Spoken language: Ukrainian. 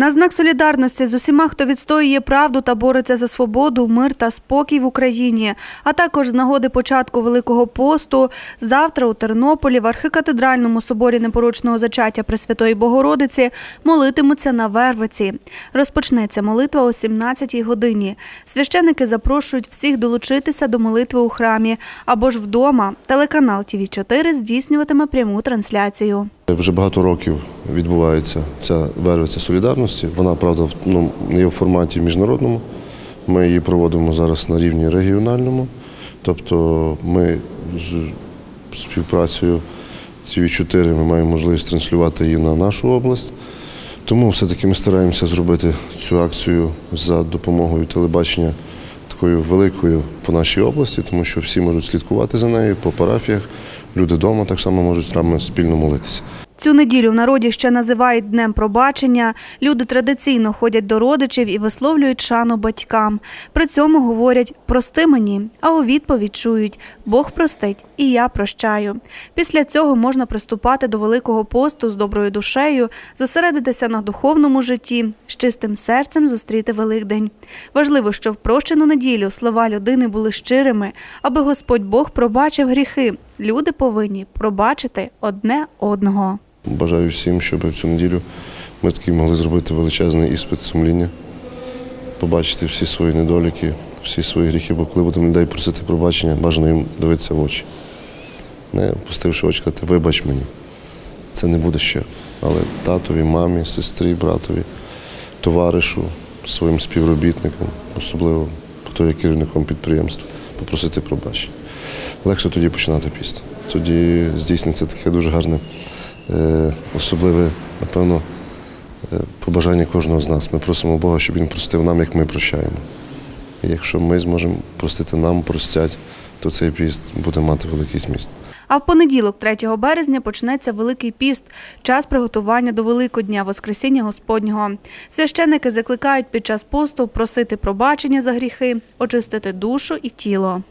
На знак солідарності з усіма, хто відстоює правду та бореться за свободу, мир та спокій в Україні, а також з нагоди початку Великого посту, завтра у Тернополі в архикатедральному соборі непорочного зачаття Пресвятої Богородиці молитимуться на Вервиці. Розпочнеться молитва о 17-й годині. Священники запрошують всіх долучитися до молитви у храмі або ж вдома. Телеканал ТВ 4 здійснюватиме пряму трансляцію. Вже багато років відбувається ця вервиця солідарності. Вона, правда, ну, є в форматі міжнародному. Ми її проводимо зараз на рівні регіональному. Тобто ми з співпрацею tv 4 ми маємо можливість транслювати її на нашу область. Тому все-таки ми стараємося зробити цю акцію за допомогою телебачення такою великою по нашій області, тому що всі можуть слідкувати за нею по парафіях. Люди вдома так само можуть з нами спільно молитися. Цю неділю в народі ще називають Днем пробачення. Люди традиційно ходять до родичів і висловлюють шану батькам. При цьому говорять «прости мені», а у відповідь чують «Бог простить і я прощаю». Після цього можна приступати до Великого посту з доброю душею, зосередитися на духовному житті, з чистим серцем зустріти Великдень. Важливо, що в прощену неділю слова людини були щирими, аби Господь Бог пробачив гріхи. Люди повинні пробачити одне одного. Бажаю всім, щоб в цю неділю ми таки могли зробити величезний іспит сумління, побачити всі свої недоліки, всі свої гріхи, бо коли будемо людей просити пробачення, бажано їм дивитися в очі. Не опустивши очі, казати, вибач мені. Це не буде ще. Але татові, мамі, сестрі, братові, товаришу, своїм співробітникам, особливо хто є керівником підприємства, попросити пробачення. Легше тоді починати піст. Тоді здійсниться таке дуже гарне, особливе, напевно, е, побажання кожного з нас. Ми просимо Бога, щоб Він простив нам, як ми прощаємо. І якщо ми зможемо простити нам, простять, то цей піст буде мати великий зміст. А в понеділок, 3 березня, почнеться Великий піст – час приготування до Великодня, Воскресіння Господнього. Священники закликають під час посту просити пробачення за гріхи, очистити душу і тіло.